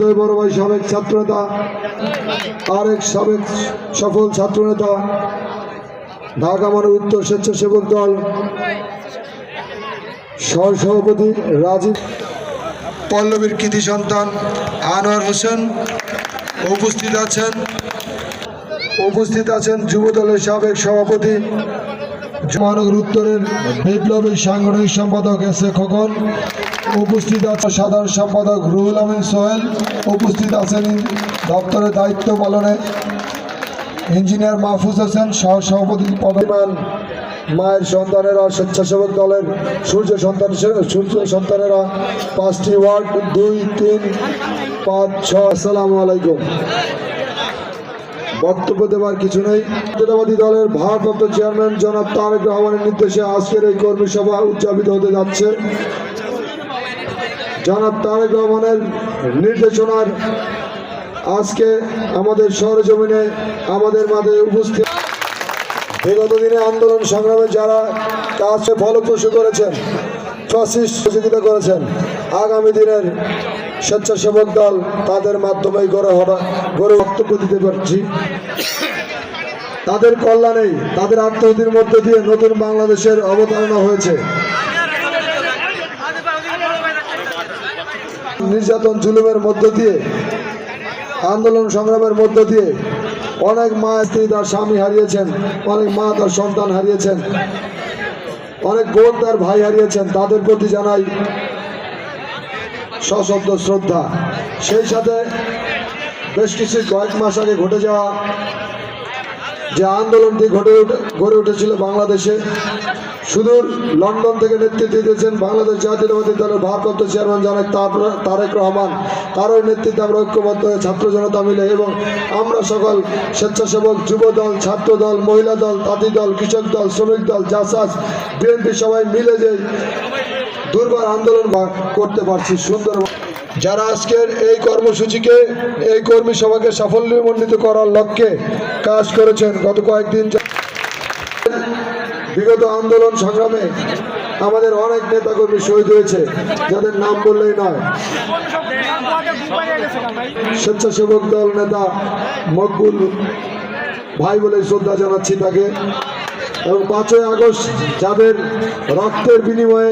শ্রদ্ধেয় বড় ভাই সাবেক ছাত্রনেতা আরেক সাবেক সফল ছাত্রনেতা, ঢাকা মানব উত্তর স্বেচ্ছাসেবক দল। সহসভাপতি রাজীব পল্লবীর কৃতি সন্তান আনোয়ার হোসেন উপস্থিত আছেন। উপস্থিত আছেন যুব দলের সাবেক সভাপতি মহানগর উত্তরের বিপ্লবী সাংগঠনিক সম্পাদক এস এ খোকন, উপস্থিত আছে সাধারণ সম্পাদক রুহুল আমিন সোহেল, উপস্থিত আছেন দপ্তরের দায়িত্ব পালনে ইঞ্জিনিয়ার মাহফুজ হোসেন সহ সভাপতি পদমান মায়ের সন্তানেরা, স্বেচ্ছাসেবক দলের সূর্য সন্তান, সূর্য সন্তানেরা, পাঁচটি ওয়ার্ড, দুই, তিন, পাঁচ, ছয়, আসসালামু আলাইকুম। বক্তব্য দেওয়ার কিছু নেই। জাতীয়তাবাদী দলের ভারপ্রাপ্ত চেয়ারম্যান জনাব তারেক রহমানের নির্দেশে আজকের এই কর্মী সভা উদযাপিত হতে যাচ্ছে। জনাব তারেক রহমানের নির্দেশনার আজকে আমাদের সরজমিনে আমাদের মাঝে উপস্থিত। বিগত দিনে আন্দোলন সংগ্রামে যারা কাজ ফলপ্রসূ করেছেন সহযোগিতা করেছেন, আগামী দিনের স্বেচ্ছাসেবক দল তাদের মাধ্যমেই গড়ে গড়ে বক্তব্য দিতে পারছি। তাদের কল্যাণেই তাদের আত্মহতির মধ্য দিয়ে নতুন বাংলাদেশের অবতারণা হয়েছে। নির্যাতন, জুলুমের মধ্য দিয়ে, আন্দোলন সংগ্রামের মধ্য দিয়ে অনেক মা স্ত্রী তার স্বামী হারিয়েছেন, অনেক মা তার সন্তান হারিয়েছেন, অনেক বোন তার ভাই হারিয়েছেন। তাদের প্রতি জানাই সশব্দ শ্রদ্ধা। সেই সাথে বেশ কিছু কয়েক মাস আগে ঘটে যাওয়া যে আন্দোলনটি ঘটে উঠে গড়ে উঠেছিল বাংলাদেশে। সুদূর লন্ডন থেকে নেতৃত্ব দিয়েছেন বাংলাদেশ জাতীয়তাবাদী দলের ভারপ্রাপ্ত চেয়ারম্যান জানেক তারেক রহমান। তারই নেতৃত্বে আমরা ঐক্যবদ্ধ হয়ে ছাত্র জনতা মিলে এবং আমরা সকল স্বেচ্ছাসেবক যুব দল ছাত্র দল মহিলা দল, তাঁতি দল, কৃষক দল, শ্রমিক দল, জাসাস, বিএনপি সবাই মিলে যে দুর্বার আন্দোলন করতে পারছি, সুন্দর যারা আজকের এই কর্মসূচিকে, এই কর্মী সভাকে সাফল্যমণ্ডিত করার লক্ষ্যে কাজ করেছেন, গত কয়েকদিন বিগত আন্দোলন সংগ্রামে আমাদের অনেক নেতাকর্মী শহীদ হয়েছে, যাদের নাম বললেই নয়। স্বেচ্ছাসেবক দল নেতা মকবুল ভাই বলে শ্রদ্ধা জানাচ্ছি তাকে। এবং পাঁচই আগস্ট যাদের রক্তের বিনিময়ে